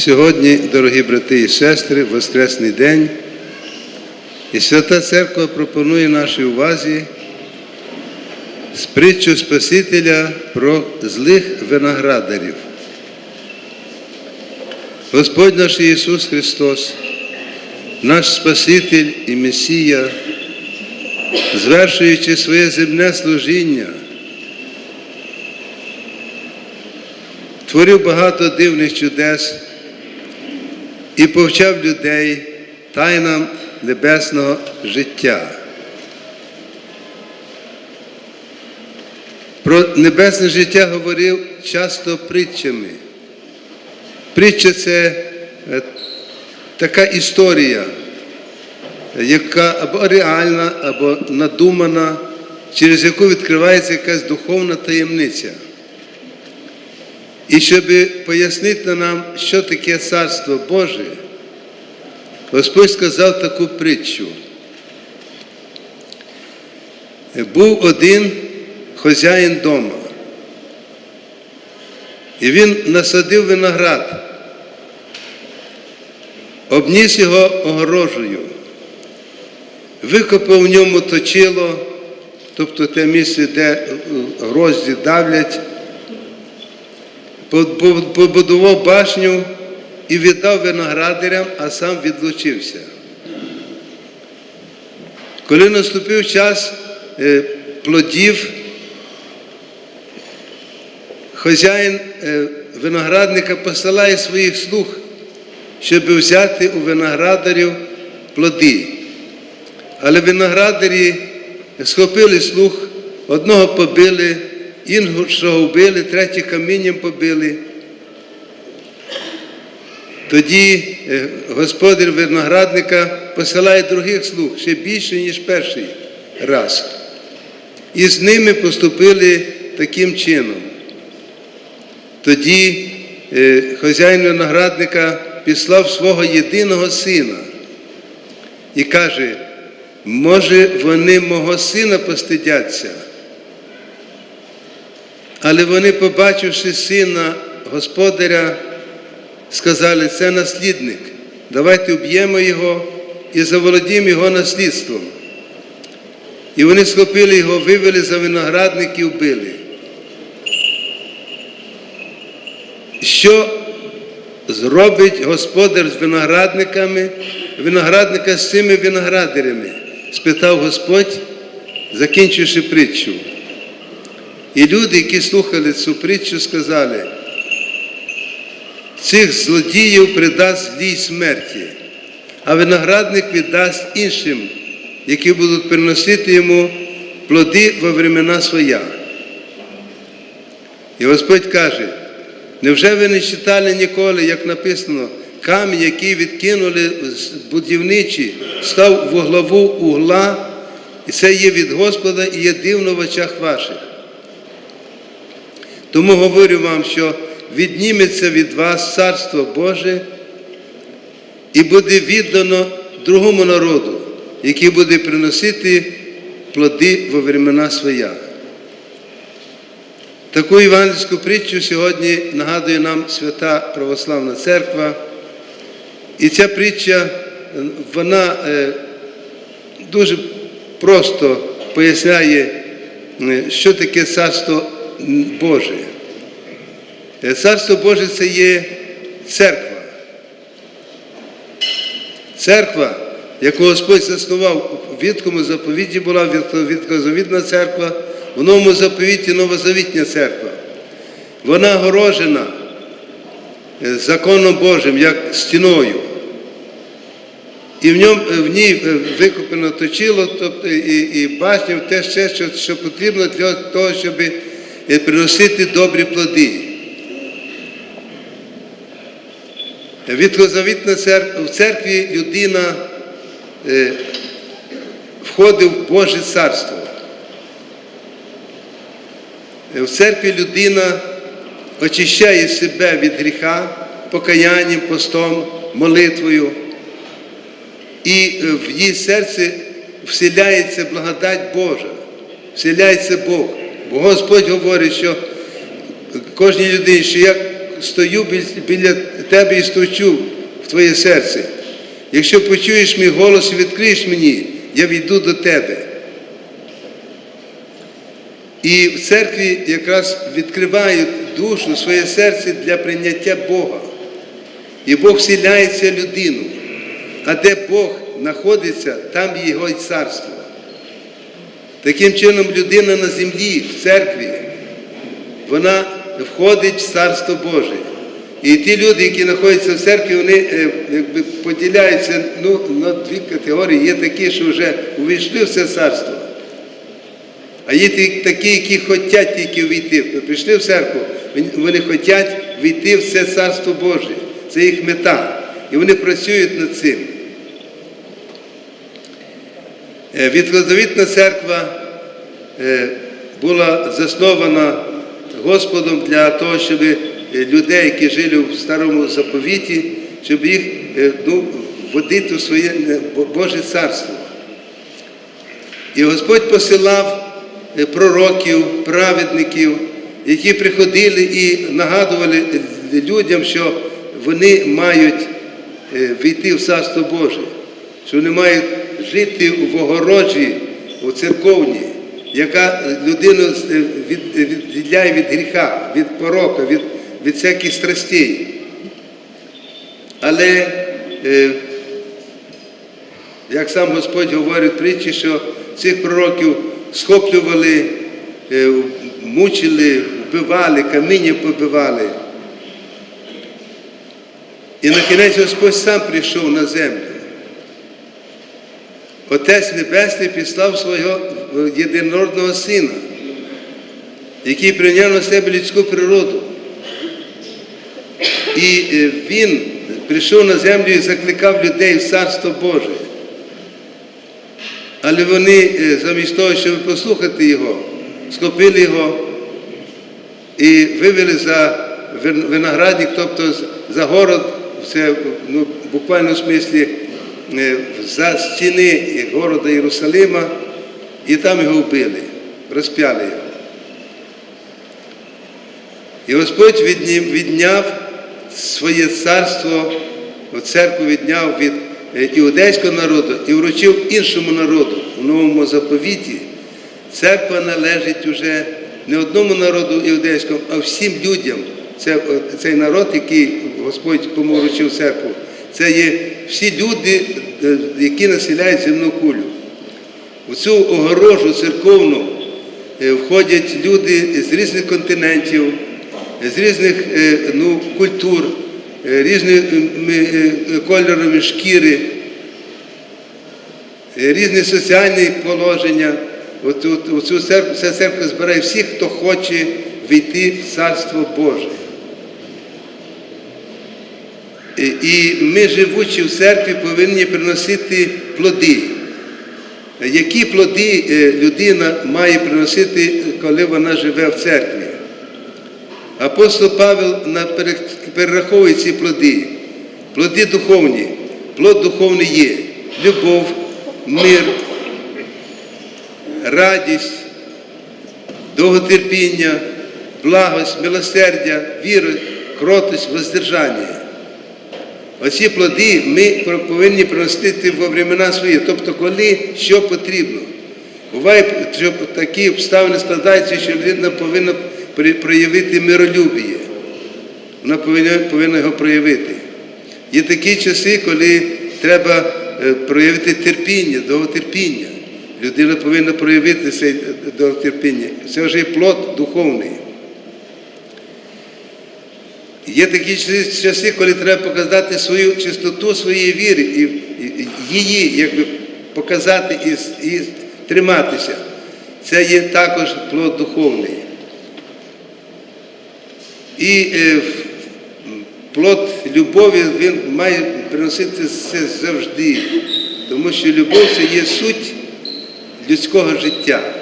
Сьогодні, дорогі брати і сестри, Воскресний день, і Свята Церква пропонує нашій увазі притчу Спасителя про злих виноградарів. Господь наш Ісус Христос, наш Спаситель і Месія, звершуючи своє земне служіння, творив багато дивних чудес і повчав людей тайнам небесного життя. Про небесне життя говорив часто притчами. Притча це е, така історія, яка або реальна, або надумана, через яку відкривається якась духовна таємниця. І щоб пояснити нам, що таке Царство Боже, Господь сказав таку притчу. Був один хазяїн дома, і він насадив виноград, обніс його огорожею, викопав в ньому точило, тобто те місце, де грозді давлять, побудував башню і віддав виноградарям, а сам відлучився. Коли наступив час е, плодів, хазяїн е, виноградника посилає своїх слуг, щоб взяти у виноградарів плоди. Але виноградарі схопили слух, одного побили, іншого вбили, третє камінням побили. Тоді е, господар виноградника посилає других слуг ще більше, ніж перший раз. І з ними поступили таким чином. Тоді е, хазяїн виноградника післав свого єдиного сина і каже, може, вони мого сина постидяться. Але вони, побачивши сина господаря, сказали, це наслідник, давайте уб'ємо його і заволодіємо його наслідством. І вони схопили його, вивели за виноградник і вбили. Що зробить господар з виноградниками, виноградника з цими виноградарями? спитав Господь, закінчивши притчу. І люди, які слухали цю притчу, сказали, цих злодіїв придасть злій смерті, а виноградник віддасть іншим, які будуть приносити йому плоди во времена своя. І Господь каже, невже ви не читали ніколи, як написано, камінь, який відкинули будівничі, став во главу угла, і це є від Господа і є дивно в очах ваших. Тому говорю вам, що відніметься від вас Царство Боже і буде віддано другому народу, який буде приносити плоди во времена своя. Таку івангельську притчу сьогодні нагадує нам Свята Православна Церква. І ця притча, вона дуже просто поясняє, що таке Царство Боже. Царство Боже це є церква. Церква, яку Господь заснував у Відкому заповіті була відкозавітна церква, в новому заповіті новозавітня церква. Вона огорожена законом Божим, як стіною. І в ньому, в ній викупено точило, тобто і, і башня, те ще, що, що потрібно для того, щоб приносити добрі плоди. Відкозавітна церква, в церкві людина е, входить в Боже царство. В церкві людина очищає себе від гріха, покаянням, постом, молитвою. І в її серці вселяється благодать Божа, вселяється Бог. Бо Господь говорить, що кожній людині, що як стою біля тебе і стучу в твоє серце. Якщо почуєш мій голос і відкриєш мені, я війду до тебе. І в церкві якраз відкривають душу, своє серце для прийняття Бога. І Бог вселяється людину. А де Бог знаходиться, там його й царство. Таким чином, людина на землі, в церкві, вона входить в Царство Боже. І ті люди, які знаходяться в церкві, вони е, якби, поділяються ну, на дві категорії. Є такі, що вже увійшли в це царство. А є такі, які хочуть тільки війти. Ви прийшли в церкву, вони хочуть війти в це царство Боже. Це їх мета. І вони працюють над цим. Е, Відкладовітна церква е, була заснована Господом для того, щоб е, людей, які жили в старому заповіті, щоб їх ну, вводити в своє Боже царство. І Господь посилав пророків, праведників, які приходили і нагадували людям, що вони мають війти в Царство Боже, що вони мають жити в огорожі, у церковні, яка людину відділяє від гріха, від порока, від, від всяких страстей. Але е, як сам Господь говорить в притчі, що цих пророків схоплювали, е, мучили, вбивали, каміння побивали. І на кінець Господь сам прийшов на землю. Отець Небесний післав свого єдинородного сина, який прийняв на себе людську природу. І е, він прийшов на землю і закликав людей в Царство Боже. Але вони, е, замість того, щоб послухати його, схопили його і вивели за виноградник, тобто за город, це ну, в буквальному смислі е, за стіни города Єрусалима, і там його вбили, розп'яли його. І Господь відняв своє царство, церкву відняв від е, іудейського народу і вручив іншому народу у новому заповіті. Церква належить уже не одному народу іудейському, а всім людям. Це, е, цей народ, який Господь кому вручив церкву, це є всі люди, е, які населяють земну кулю. У цю огорожу церковну е, входять люди з різних континентів, з різних е, ну, культур, різними кольорами шкіри, різні соціальні положення. У цю церкву, ця церква збирає всіх, хто хоче війти в Царство Боже. І- І ми, живучи в церкві, повинні приносити плоди. Які плоди е, людина має приносити, коли вона живе в церкві? Апостол Павел перераховує ці плоди. Плоди духовні. Плод духовний є любов, мир, радість, довготерпіння, благость, милосердя, віра, кротость, воздержання. Оці плоди ми повинні приносити во времена свої, тобто коли що потрібно. Буває, що такі обставини складаються, що людина повинна проявити миролюбіє. Вона повинна, повинна його проявити. Є такі часи, коли треба е, проявити терпіння, довготерпіння. Людина повинна проявити це довготерпіння. Це вже плод духовний. Є такі часи- коли треба показати свою чистоту своєї віри і її якби, показати і, і триматися. Це є також плод духовний. І е, плод любові він має приносити це завжди, тому що любов це є суть людського життя.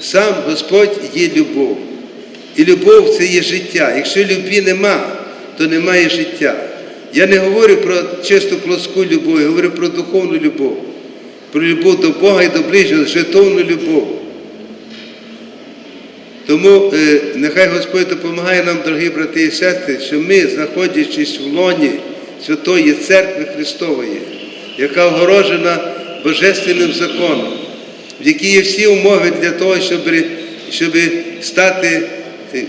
Сам Господь є любов. І любов це є життя. Якщо любві нема, то немає життя. Я не говорю про чисто плоску любов, я говорю про духовну любов, про любов до Бога і до ближнього, жертовну любов. Тому е, нехай Господь допомагає нам, дорогі брати і сестри, що ми, знаходячись в лоні Святої Церкви Христової, яка огорожена Божественним законом, в якій є всі умови для того, щоб, щоб стати е,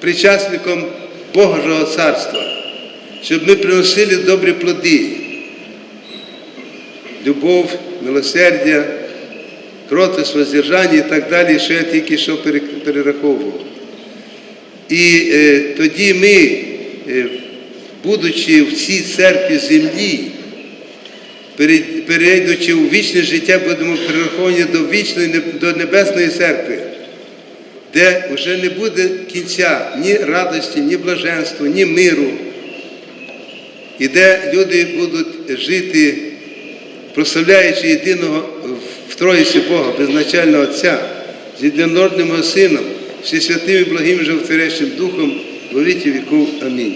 причасником Божого Царства, щоб ми приносили добрі плоди, любов, милосердя, кротость, воздержання і так далі, що я тільки що перераховував. І е, тоді ми, е, будучи в цій церкві землі, перейдучи у вічне життя, будемо перераховані до вічної, до небесної церкви, де вже не буде кінця ні радості, ні блаженства, ні миру, і де люди будуть жити, прославляючи єдиного в Троїці Бога, безначального Отця, з єдинородним Сином, всесвятим і благим животворящим Духом, во віки віков. Амінь.